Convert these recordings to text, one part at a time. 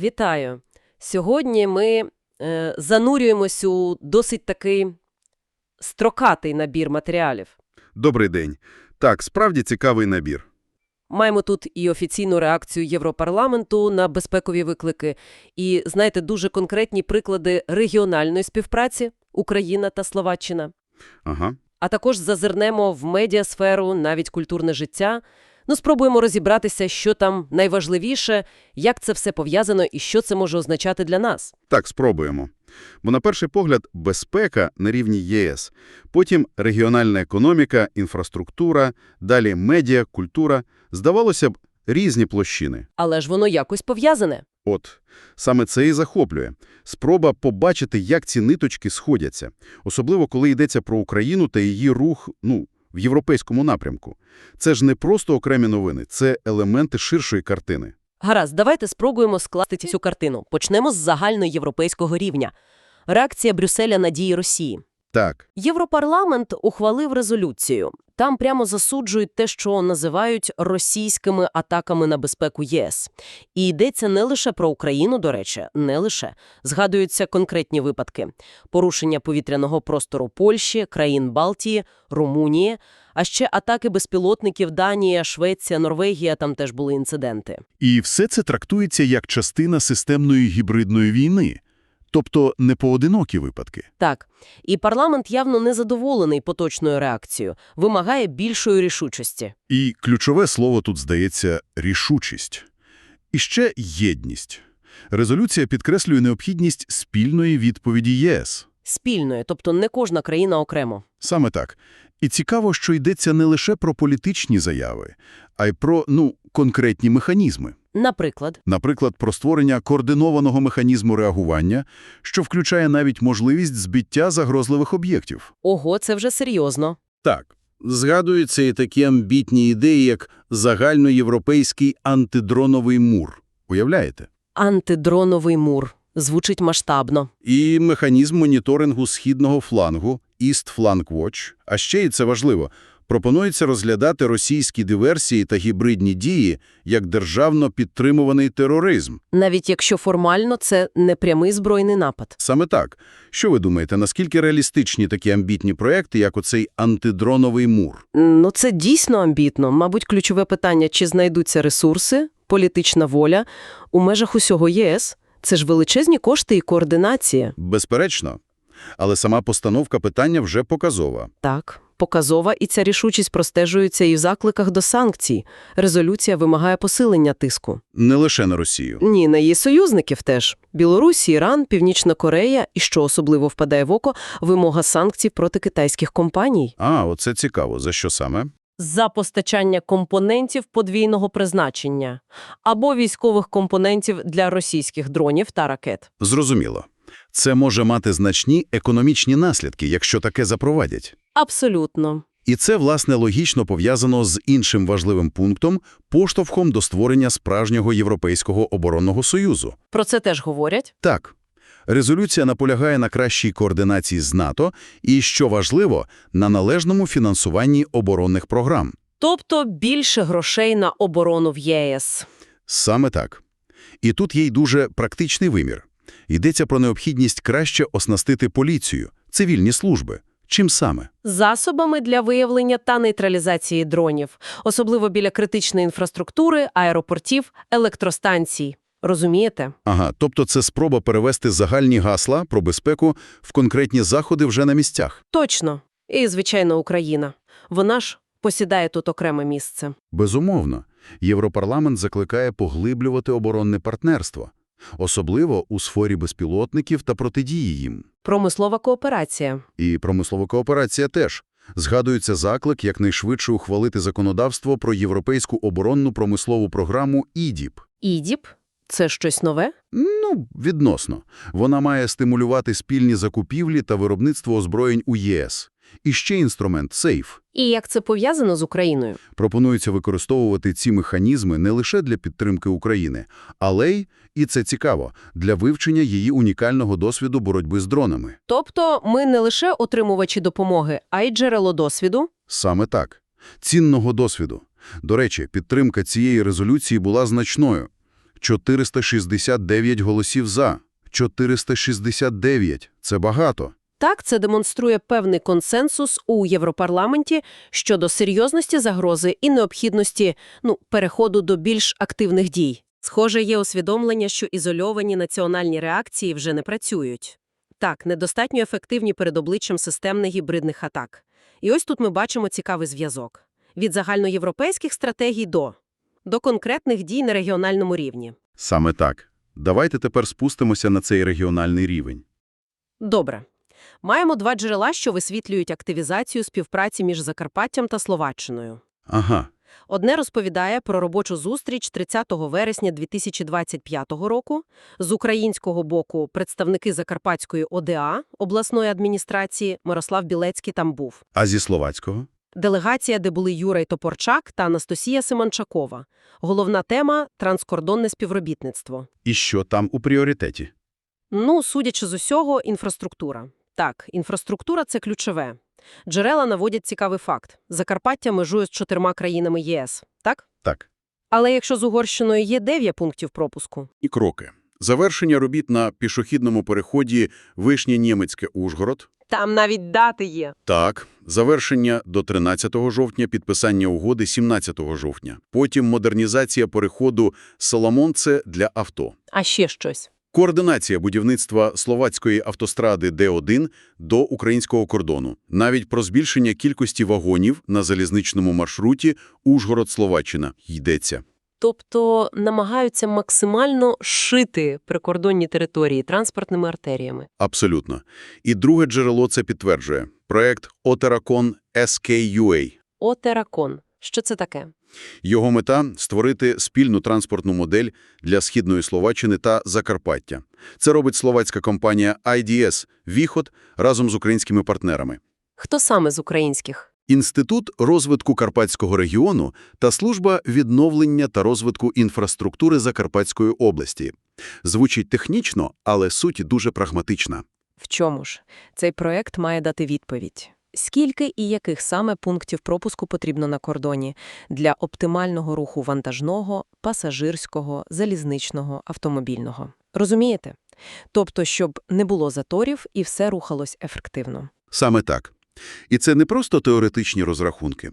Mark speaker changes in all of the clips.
Speaker 1: Вітаю! Сьогодні ми е, занурюємось у досить такий строкатий набір матеріалів.
Speaker 2: Добрий день. Так, справді цікавий набір.
Speaker 1: Маємо тут і офіційну реакцію Європарламенту на безпекові виклики, і, знаєте, дуже конкретні приклади регіональної співпраці Україна та Словаччина.
Speaker 2: Ага.
Speaker 1: А також зазирнемо в медіасферу, навіть культурне життя. Ну, спробуємо розібратися, що там найважливіше, як це все пов'язано і що це може означати для нас.
Speaker 2: Так, спробуємо. Бо на перший погляд безпека на рівні ЄС, потім регіональна економіка, інфраструктура, далі медіа, культура. Здавалося б, різні площини.
Speaker 1: Але ж воно якось пов'язане.
Speaker 2: От, саме це і захоплює. Спроба побачити, як ці ниточки сходяться. Особливо, коли йдеться про Україну та її рух, ну, в європейському напрямку. Це ж не просто окремі новини, це елементи ширшої картини.
Speaker 1: Гаразд, давайте спробуємо скласти цю картину. Почнемо з загальноєвропейського рівня. Реакція Брюсселя на дії Росії.
Speaker 2: Так,
Speaker 1: Європарламент ухвалив резолюцію. Там прямо засуджують те, що називають російськими атаками на безпеку ЄС. І йдеться не лише про Україну, до речі, не лише. Згадуються конкретні випадки. Порушення повітряного простору Польщі, країн Балтії, Румунії, а ще атаки безпілотників Данія, Швеція, Норвегія, там теж були інциденти.
Speaker 3: І все це трактується як частина системної гібридної війни, тобто не поодинокі випадки.
Speaker 1: Так, і парламент явно незадоволений поточною реакцією, вимагає більшої рішучості.
Speaker 3: І ключове слово тут, здається, рішучість. І ще єдність. Резолюція підкреслює необхідність спільної відповіді ЄС.
Speaker 1: Спільної, тобто не кожна країна окремо.
Speaker 3: Саме так. І цікаво, що йдеться не лише про політичні заяви, а й про, ну, конкретні механізми.
Speaker 1: Наприклад,
Speaker 3: Наприклад, про створення координованого механізму реагування, що включає навіть можливість збиття загрозливих об'єктів.
Speaker 1: ого, це вже серйозно.
Speaker 4: Так, згадуються і такі амбітні ідеї, як загальноєвропейський антидроновий мур. Уявляєте?
Speaker 1: Антидроновий мур. Звучить масштабно.
Speaker 4: І механізм моніторингу східного флангу East Flank Watch. А ще, і це важливо, пропонується розглядати російські диверсії та гібридні дії як державно підтримуваний тероризм.
Speaker 1: Навіть якщо формально це не прямий збройний напад.
Speaker 4: Саме так. Що ви думаєте, наскільки реалістичні такі амбітні проекти, як оцей антидроновий мур?
Speaker 1: Ну, це дійсно амбітно. Мабуть, ключове питання, чи знайдуться ресурси, політична воля у межах усього ЄС. Це ж величезні кошти і координація.
Speaker 4: Безперечно. Але сама постановка питання вже показова.
Speaker 1: Так, показова, і ця рішучість простежується і в закликах до санкцій. Резолюція вимагає посилення тиску.
Speaker 4: Не лише на Росію.
Speaker 1: Ні, на її союзників теж. Білорусь, Іран, Північна Корея і, що особливо впадає в око, вимога санкцій проти китайських компаній.
Speaker 4: А, оце цікаво. За що саме?
Speaker 1: За постачання компонентів подвійного призначення або військових компонентів для російських дронів та ракет.
Speaker 4: Зрозуміло. Це може мати значні економічні наслідки, якщо таке запровадять.
Speaker 1: Абсолютно.
Speaker 4: І це, власне, логічно пов'язано з іншим важливим пунктом – поштовхом до створення справжнього Європейського оборонного союзу.
Speaker 1: Про це теж говорять.
Speaker 4: Так, резолюція наполягає на кращій координації з НАТО і, що важливо, на належному фінансуванні оборонних програм.
Speaker 1: Тобто більше грошей на оборону в ЄС.
Speaker 4: Саме так. І тут є й дуже практичний вимір. Йдеться про необхідність краще оснастити поліцію, цивільні служби. Чим саме?
Speaker 1: Засобами для виявлення та нейтралізації дронів, особливо біля критичної інфраструктури, аеропортів, електростанцій. Розумієте?
Speaker 4: Ага, тобто це спроба перевести загальні гасла про безпеку в конкретні заходи вже на місцях.
Speaker 1: Точно. І, звичайно, Україна. Вона ж посідає тут окреме місце.
Speaker 4: Безумовно, Європарламент закликає поглиблювати оборонне партнерство, особливо у сфері безпілотників та протидії їм.
Speaker 1: Промислова кооперація.
Speaker 4: І промислова кооперація теж. Згадується заклик якнайшвидше ухвалити законодавство про європейську оборонну промислову програму ІДІП.
Speaker 1: ІДІП – це щось нове?
Speaker 4: Ну, відносно. Вона має стимулювати спільні закупівлі та виробництво озброєнь у ЄС. І ще інструмент – СЕЙФ.
Speaker 1: І як це пов'язано з Україною?
Speaker 4: Пропонується використовувати ці механізми не лише для підтримки України, але й, і це цікаво, для вивчення її унікального досвіду боротьби з дронами.
Speaker 1: Тобто ми не лише отримувачі допомоги, а й джерело досвіду?
Speaker 4: Саме так. Цінного досвіду. До речі, підтримка цієї резолюції була значною. 469 голосів «за». 469 – це багато.
Speaker 1: Так, це демонструє певний консенсус у Європарламенті щодо серйозності загрози і необхідності ну, переходу до більш активних дій. Схоже, є усвідомлення, що ізольовані національні реакції вже не працюють. Так, недостатньо ефективні перед обличчям системних гібридних атак. І ось тут ми бачимо цікавий зв'язок. Від загальноєвропейських стратегій до, до конкретних дій на регіональному рівні.
Speaker 4: Саме так. Давайте тепер спустимося на цей регіональний рівень.
Speaker 1: Добре. Маємо два джерела, що висвітлюють активізацію співпраці між Закарпаттям та Словаччиною.
Speaker 4: Ага,
Speaker 1: Одне розповідає про робочу зустріч 30 вересня 2025 року. З українського боку представники Закарпатської ОДА, обласної адміністрації, Мирослав Білецький там був.
Speaker 4: а зі словацького?
Speaker 1: Делегація, де були Юрій Топорчак та Анастасія Симончакова. Головна тема – транскордонне співробітництво.
Speaker 4: І що там у пріоритеті?
Speaker 1: Ну, судячи з усього, інфраструктура. Так, інфраструктура – це ключове. Джерела наводять цікавий факт. Закарпаття межує з чотирма країнами ЄС, так?
Speaker 4: Так.
Speaker 1: Але якщо з Угорщиною є 9 пунктів пропуску,
Speaker 4: І кроки. Завершення робіт на пішохідному переході Вишнє-Нємецьке-Ужгород.
Speaker 1: там навіть дати є.
Speaker 4: Так, завершення до 13 жовтня, підписання угоди 17 жовтня. Потім модернізація переходу Соломонце для авто.
Speaker 1: А ще щось.
Speaker 4: Координація будівництва словацької автостради Д1 до українського кордону. Навіть про збільшення кількості вагонів на залізничному маршруті Ужгород-Словаччина йдеться.
Speaker 1: Тобто намагаються максимально шити прикордонні території транспортними артеріями.
Speaker 4: Абсолютно. І друге джерело це підтверджує. Проект Отеракон SKUA.
Speaker 1: Отеракон. Що це таке?
Speaker 4: Його мета – створити спільну транспортну модель для Східної Словаччини та Закарпаття. Це робить словацька компанія IDS «Віхот» разом з українськими партнерами.
Speaker 1: Хто саме з українських?
Speaker 4: Інститут розвитку Карпатського регіону та Служба відновлення та розвитку інфраструктури Закарпатської області. Звучить технічно, але суть дуже прагматична.
Speaker 1: В чому ж? Цей проект має дати відповідь. Скільки і яких саме пунктів пропуску потрібно на кордоні для оптимального руху вантажного, пасажирського, залізничного, автомобільного? Розумієте? Тобто, щоб не було заторів і все рухалось ефективно.
Speaker 4: Саме так. І це не просто теоретичні розрахунки.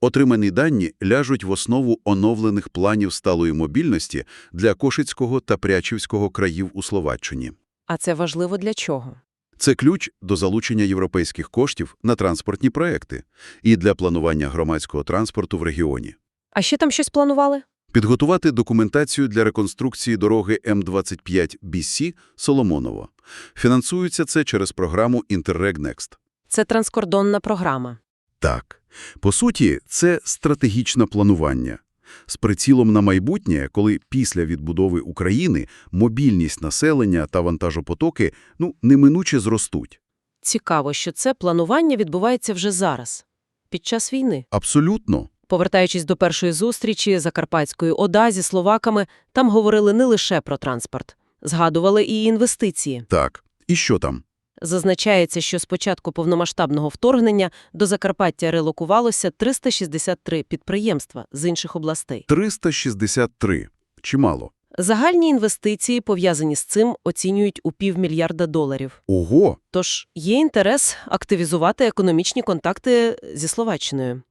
Speaker 4: Отримані дані ляжуть в основу оновлених планів сталої мобільності для Кошицького та Прячівського країв у Словаччині.
Speaker 1: А це важливо для чого?
Speaker 4: Це ключ до залучення європейських коштів на транспортні проекти і для планування громадського транспорту в регіоні.
Speaker 1: А ще там щось планували?
Speaker 4: Підготувати документацію для реконструкції дороги М25 BC Соломоново. Фінансується це через програму Interreg Next.
Speaker 1: Це транскордонна програма.
Speaker 4: Так. По суті, це стратегічне планування. З прицілом на майбутнє, коли після відбудови України мобільність населення та вантажопотоки ну, неминуче зростуть.
Speaker 1: Цікаво, що це планування відбувається вже зараз, під час війни.
Speaker 4: Абсолютно.
Speaker 1: Повертаючись до першої зустрічі Закарпатської ОДА зі словаками, там говорили не лише про транспорт. Згадували і інвестиції.
Speaker 4: Так. І що там?
Speaker 1: Зазначається, що з початку повномасштабного вторгнення до Закарпаття релокувалося 363 підприємства з інших областей.
Speaker 4: 363. Чимало.
Speaker 1: Загальні інвестиції, пов'язані з цим, оцінюють у півмільярда доларів.
Speaker 4: Ого!
Speaker 1: Тож є інтерес активізувати економічні контакти зі Словаччиною.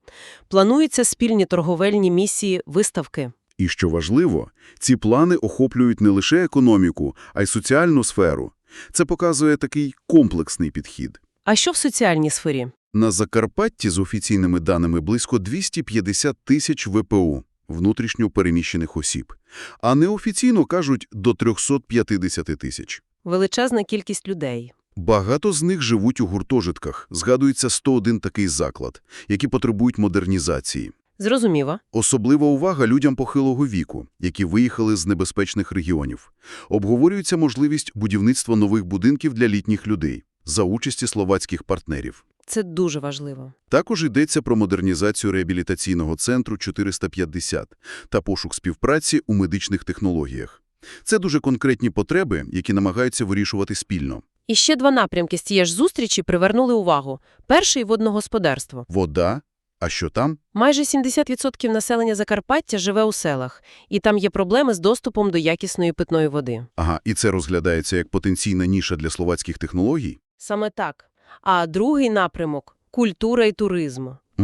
Speaker 1: Плануються спільні торговельні місії, виставки.
Speaker 4: І що важливо, ці плани охоплюють не лише економіку, а й соціальну сферу. Це показує такий комплексний підхід.
Speaker 1: А що в соціальній сфері?
Speaker 4: На Закарпатті з офіційними даними близько 250 тисяч ВПО – внутрішньо переміщених осіб, а неофіційно кажуть до 350 тисяч.
Speaker 1: Величезна кількість людей.
Speaker 4: Багато з них живуть у гуртожитках, згадується 101 такий заклад, які потребують модернізації.
Speaker 1: Зрозуміло.
Speaker 4: Особлива увага людям похилого віку, які виїхали з небезпечних регіонів. Обговорюється можливість будівництва нових будинків для літніх людей за участі словацьких партнерів.
Speaker 1: Це дуже важливо.
Speaker 4: Також йдеться про модернізацію реабілітаційного центру 450 та пошук співпраці у медичних технологіях. Це дуже конкретні потреби, які намагаються вирішувати спільно.
Speaker 1: І ще два напрямки з цієї ж зустрічі привернули увагу. Перший – водногосподарство.
Speaker 4: Вода А що там?
Speaker 1: Майже 70% населення Закарпаття живе у селах, і там є проблеми з доступом до якісної питної води.
Speaker 4: Ага, і це розглядається як потенційна ніша для словацьких технологій?
Speaker 1: Саме так. А другий напрямок – культура і туризм.
Speaker 4: О,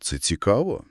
Speaker 4: це цікаво.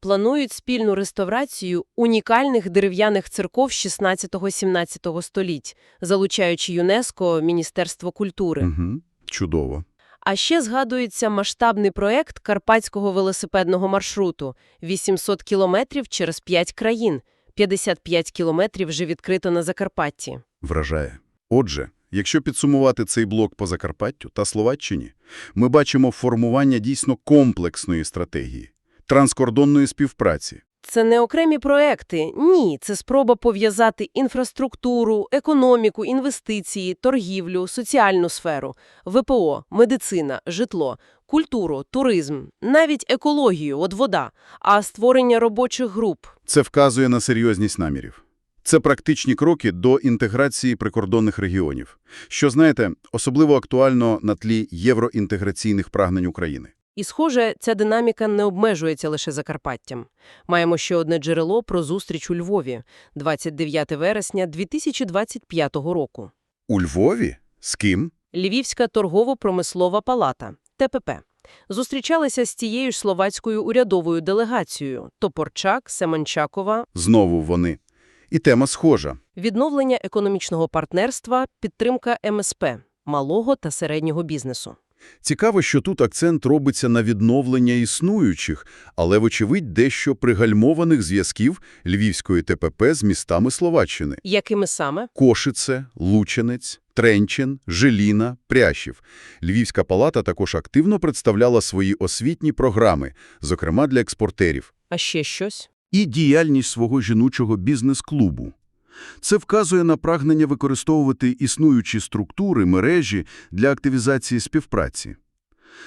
Speaker 1: Планують спільну реставрацію унікальних дерев'яних церков 16-17 століть, залучаючи ЮНЕСКО, Міністерство культури.
Speaker 4: Угу. Чудово.
Speaker 1: А ще згадується масштабний проєкт Карпатського велосипедного маршруту – 800 кілометрів через 5 країн, 55 кілометрів вже відкрито на Закарпатті.
Speaker 4: Вражає. Отже, якщо підсумувати цей блок по Закарпаттю та Словаччині, ми бачимо формування дійсно комплексної стратегії, транскордонної співпраці.
Speaker 1: Це не окремі проекти, ні, це спроба пов'язати інфраструктуру, економіку, інвестиції, торгівлю, соціальну сферу, ВПО, медицина, житло, культуру, туризм, навіть екологію, от вода, а створення робочих груп.
Speaker 4: Це вказує на серйозність намірів. Це практичні кроки до інтеграції прикордонних регіонів, що, знаєте, особливо актуально на тлі євроінтеграційних прагнень України.
Speaker 1: І, схоже, ця динаміка не обмежується лише Закарпаттям. Маємо ще одне джерело про зустріч у Львові, 29 вересня 2025 року.
Speaker 4: У Львові? З ким?
Speaker 1: Львівська торгово-промислова палата ТПП зустрічалася з тією ж словацькою урядовою делегацією Топорчак, Семенчакова,
Speaker 4: Знову вони. І тема схожа.
Speaker 1: відновлення економічного партнерства, підтримка МСП малого та середнього бізнесу.
Speaker 4: Цікаво, що тут акцент робиться на відновлення існуючих, але, вочевидь, дещо пригальмованих зв'язків Львівської ТПП з містами Словаччини.
Speaker 1: Якими саме?
Speaker 4: Кошице, Лученець, Тренчин, Желіна, Прящів. Львівська палата також активно представляла свої освітні програми, зокрема для експортерів,
Speaker 1: А ще щось?
Speaker 4: і діяльність свого жіночого бізнес-клубу. Це вказує на прагнення використовувати існуючі структури, мережі для активізації співпраці.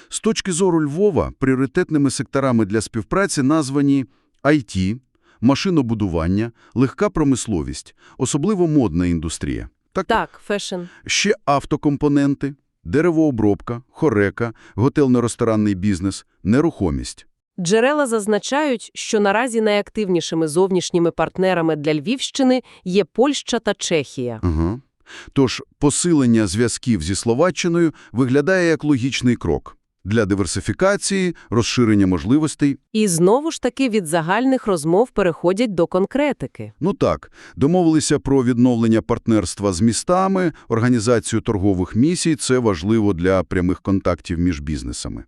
Speaker 4: З точки зору Львова, пріоритетними секторами для співпраці названі IT, машинобудування, легка промисловість, особливо модна індустрія. Так,
Speaker 1: Так, фешн.
Speaker 4: ще автокомпоненти, деревообробка, хорека, готельно-ресторанний бізнес, нерухомість.
Speaker 1: Джерела зазначають, що наразі найактивнішими зовнішніми партнерами для Львівщини є Польща та Чехія.
Speaker 4: Ага. Тож посилення зв'язків зі Словаччиною виглядає як логічний крок для диверсифікації, розширення можливостей.
Speaker 1: І знову ж таки від загальних розмов переходять до конкретики.
Speaker 4: Ну так, домовилися про відновлення партнерства з містами, організацію торгових місій – це важливо для прямих контактів між бізнесами.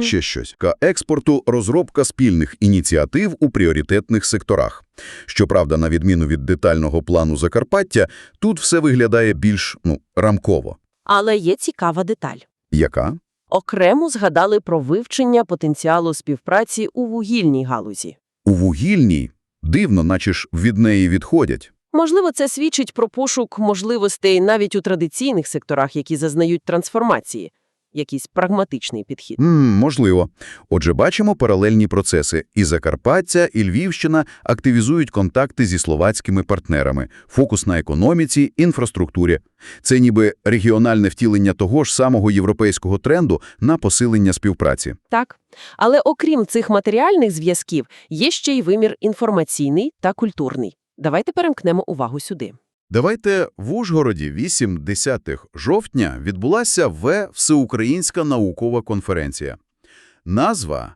Speaker 4: Ще щось. Експорту – розробка спільних ініціатив у пріоритетних секторах. Щоправда, на відміну від детального плану Закарпаття, тут все виглядає більш, ну, рамково.
Speaker 1: Але є цікава деталь.
Speaker 4: Яка?
Speaker 1: Окремо згадали про вивчення потенціалу співпраці у вугільній галузі.
Speaker 4: У вугільній дивно, наче ж від неї відходять.
Speaker 1: Можливо, це свідчить про пошук можливостей навіть у традиційних секторах, які зазнають трансформації. Якийсь прагматичний підхід.
Speaker 4: М, можливо. Отже, бачимо паралельні процеси. І Закарпаття, і Львівщина активізують контакти зі словацькими партнерами, фокус на економіці, інфраструктурі. Це ніби регіональне втілення того ж самого європейського тренду на посилення співпраці.
Speaker 1: Так. Але окрім цих матеріальних зв'язків, є ще й вимір інформаційний та культурний. Давайте перемкнемо увагу сюди.
Speaker 4: Давайте в Ужгороді 8-10 жовтня відбулася В Всеукраїнська наукова конференція. Назва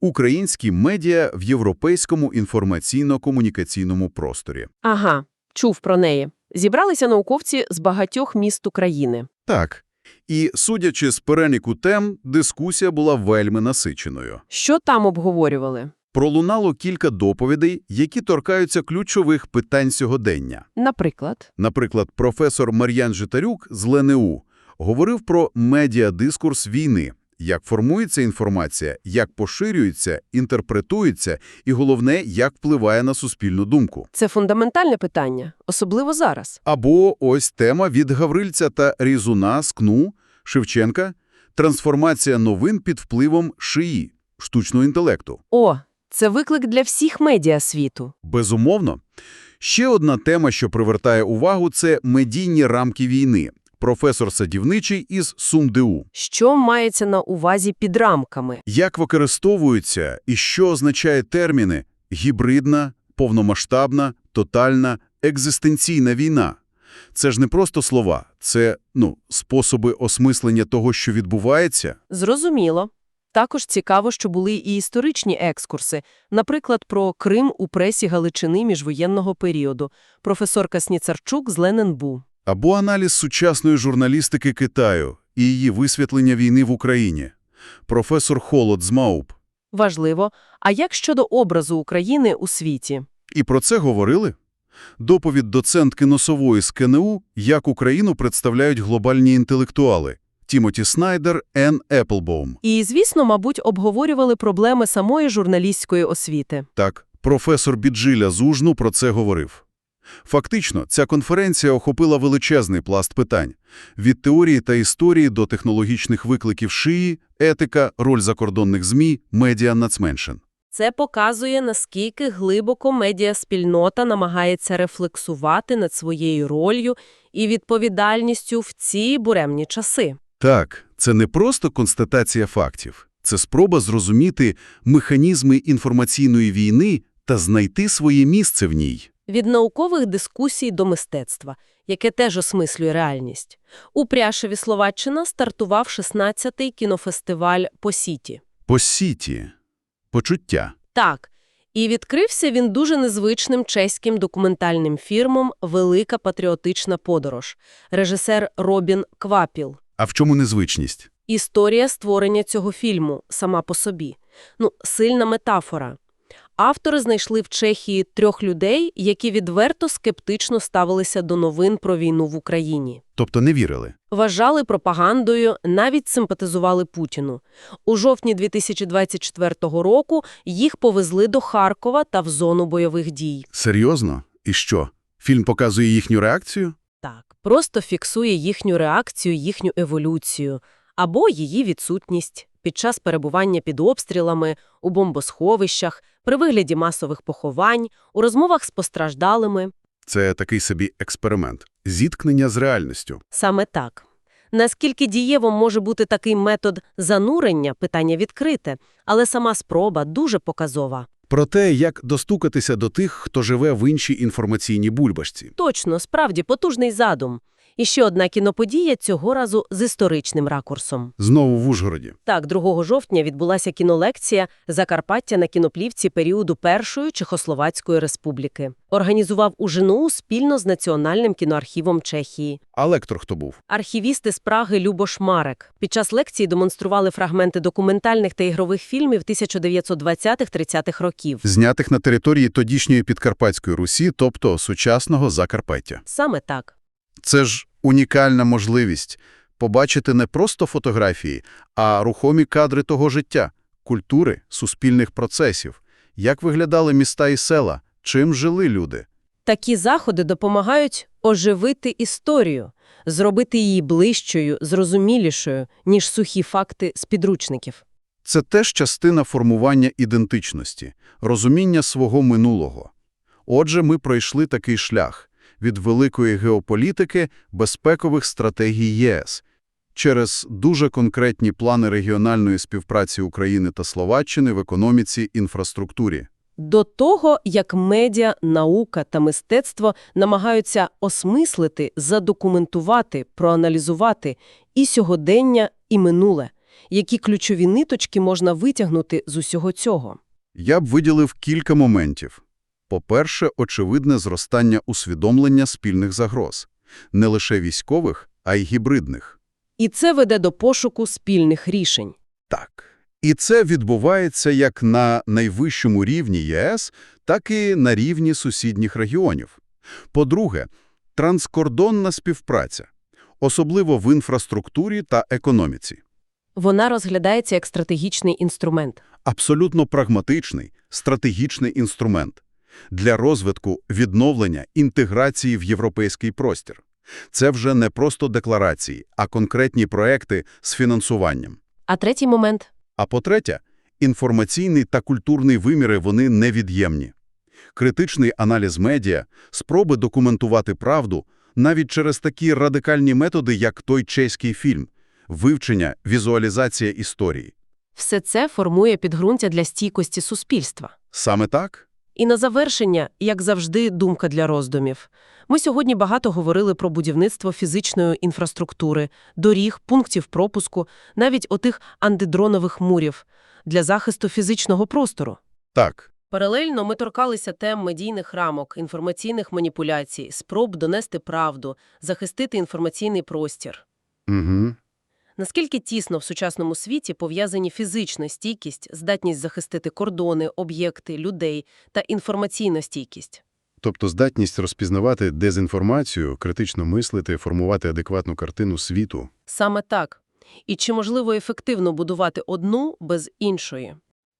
Speaker 4: «Українські медіа в європейському інформаційно-комунікаційному просторі».
Speaker 1: Ага, чув про неї. Зібралися науковці з багатьох міст України.
Speaker 4: Так. І, судячи з переліку тем, дискусія була вельми насиченою.
Speaker 1: Що там обговорювали?
Speaker 4: Пролунало кілька доповідей, які торкаються ключових питань сьогодення.
Speaker 1: Наприклад,
Speaker 4: Наприклад, професор Мар'ян Житарюк з ЛНУ говорив про медіадискурс війни, як формується інформація, як поширюється, інтерпретується і, головне, як впливає на суспільну думку.
Speaker 1: це фундаментальне питання, особливо зараз.
Speaker 4: Або ось тема від Гаврильця та Різуна з КНУ Шевченка «Трансформація новин під впливом шиї» штучного інтелекту.
Speaker 1: О, це виклик для всіх медіа світу.
Speaker 4: Безумовно. Ще одна тема, що привертає увагу – це медійні рамки війни. професор садівничий із СумДУ.
Speaker 1: Що мається на увазі під рамками?
Speaker 4: Як використовуються і що означає терміни «гібридна», «повномасштабна», «тотальна», «екзистенційна війна»? Це ж не просто слова, це, ну, способи осмислення того, що відбувається.
Speaker 1: Зрозуміло. Також цікаво, що були і історичні екскурси, наприклад, про Крим у пресі Галичини міжвоєнного періоду. Професорка Сніцарчук з Лененбу.
Speaker 4: Або аналіз сучасної журналістики Китаю і її висвітлення війни в Україні. Професор Холод з МАУП.
Speaker 1: Важливо. А як щодо образу України у світі?
Speaker 4: І про це говорили? Доповідь доцентки Носової з КНУ «Як Україну представляють глобальні інтелектуали» Тімоті Снайдер, Ен Еплбоум.
Speaker 1: І, звісно, мабуть, обговорювали проблеми самої журналістської освіти.
Speaker 4: Так, професор Біджиля з Ужну про це говорив. Фактично, ця конференція охопила величезний пласт питань – від теорії та історії до технологічних викликів шиї, етика, роль закордонних ЗМІ, медіа нацменшин.
Speaker 1: Це показує, наскільки глибоко медіаспільнота намагається рефлексувати над своєю ролью і відповідальністю в ці буремні часи.
Speaker 4: Так, це не просто констатація фактів. Це спроба зрозуміти механізми інформаційної війни та знайти своє місце в ній.
Speaker 1: Від наукових дискусій до мистецтва, яке теж осмислює реальність. У Пряшеві Словаччина стартував 16-й кінофестиваль «По Сіті».
Speaker 4: По сіті. Почуття.
Speaker 1: Так, і відкрився він дуже незвичним чеським документальним фільмом «Велика патріотична подорож» режисер Робін Квапіл.
Speaker 4: А в чому незвичність?
Speaker 1: Історія створення цього фільму сама по собі. Ну, сильна метафора. Автори знайшли в Чехії трьох людей, які відверто скептично ставилися до новин про війну в Україні.
Speaker 4: Тобто не вірили.
Speaker 1: Вважали пропагандою, навіть симпатизували Путіну. У жовтні 2024 року їх повезли до Харкова та в зону бойових дій.
Speaker 4: Серйозно? І що? Фільм показує їхню реакцію?
Speaker 1: Просто фіксує їхню реакцію, їхню еволюцію або її відсутність під час перебування під обстрілами, у бомбосховищах, при вигляді масових поховань, у розмовах з постраждалими.
Speaker 4: Це такий собі експеримент. Зіткнення з реальністю.
Speaker 1: Саме так. Наскільки дієвим може бути такий метод занурення – питання відкрите, але сама спроба дуже показова.
Speaker 4: Про те, як достукатися до тих, хто живе в іншій інформаційній бульбашці.
Speaker 1: Точно, справді, потужний задум. І ще одна кіноподія цього разу з історичним ракурсом.
Speaker 4: Знову в Ужгороді.
Speaker 1: Так, 2 жовтня відбулася кінолекція «Закарпаття на кіноплівці періоду Першої Чехословацької республіки. Організував УЖНУ спільно з Національним кіноархівом Чехії.
Speaker 4: А лектор хто був?
Speaker 1: Архівісти з Праги Любош Марек. Під час лекції демонстрували фрагменти документальних та ігрових фільмів 1920-30-х років.
Speaker 4: Знятих на території тодішньої Підкарпатської Русі, тобто сучасного Закарпаття.
Speaker 1: Саме так.
Speaker 4: Це ж унікальна можливість побачити не просто фотографії, а рухомі кадри того життя, культури, суспільних процесів, як виглядали міста і села, чим жили люди.
Speaker 1: Такі заходи допомагають оживити історію, зробити її ближчою, зрозумілішою, ніж сухі факти з підручників.
Speaker 4: Це теж частина формування ідентичності, розуміння свого минулого. Отже, ми пройшли такий шлях від великої геополітики, безпекових стратегій ЄС, через дуже конкретні плани регіональної співпраці України та Словаччини в економіці, інфраструктурі.
Speaker 1: До того, як медіа, наука та мистецтво намагаються осмислити, задокументувати, проаналізувати і сьогодення, і минуле, які ключові ниточки можна витягнути з усього цього.
Speaker 4: Я б виділив кілька моментів. По-перше, очевидне зростання усвідомлення спільних загроз. Не лише військових, а й гібридних.
Speaker 1: І це веде до пошуку спільних рішень.
Speaker 4: Так. І це відбувається як на найвищому рівні ЄС, так і на рівні сусідніх регіонів. По-друге, транскордонна співпраця, особливо в інфраструктурі та економіці.
Speaker 1: Вона розглядається як стратегічний інструмент.
Speaker 4: Абсолютно прагматичний, стратегічний інструмент для розвитку, відновлення, інтеграції в європейський простір. Це вже не просто декларації, а конкретні проекти з фінансуванням.
Speaker 1: А третій момент
Speaker 4: А по-третє, інформаційний та культурний виміри вони невід'ємні. Критичний аналіз медіа, спроби документувати правду навіть через такі радикальні методи, як той чеський фільм – вивчення, візуалізація історії.
Speaker 1: Все це формує підґрунтя для стійкості суспільства.
Speaker 4: Саме так?
Speaker 1: І на завершення, як завжди, думка для роздумів. Ми сьогодні багато говорили про будівництво фізичної інфраструктури, доріг, пунктів пропуску, навіть отих антидронових мурів для захисту фізичного простору.
Speaker 4: Так.
Speaker 1: Паралельно ми торкалися тем медійних рамок, інформаційних маніпуляцій, спроб донести правду, захистити інформаційний простір.
Speaker 4: Угу.
Speaker 1: Наскільки тісно в сучасному світі пов'язані фізична стійкість, здатність захистити кордони, об'єкти, людей та інформаційна стійкість?
Speaker 5: Тобто здатність розпізнавати дезінформацію, критично мислити, формувати адекватну картину світу.
Speaker 1: Саме так. І чи можливо ефективно будувати одну без іншої?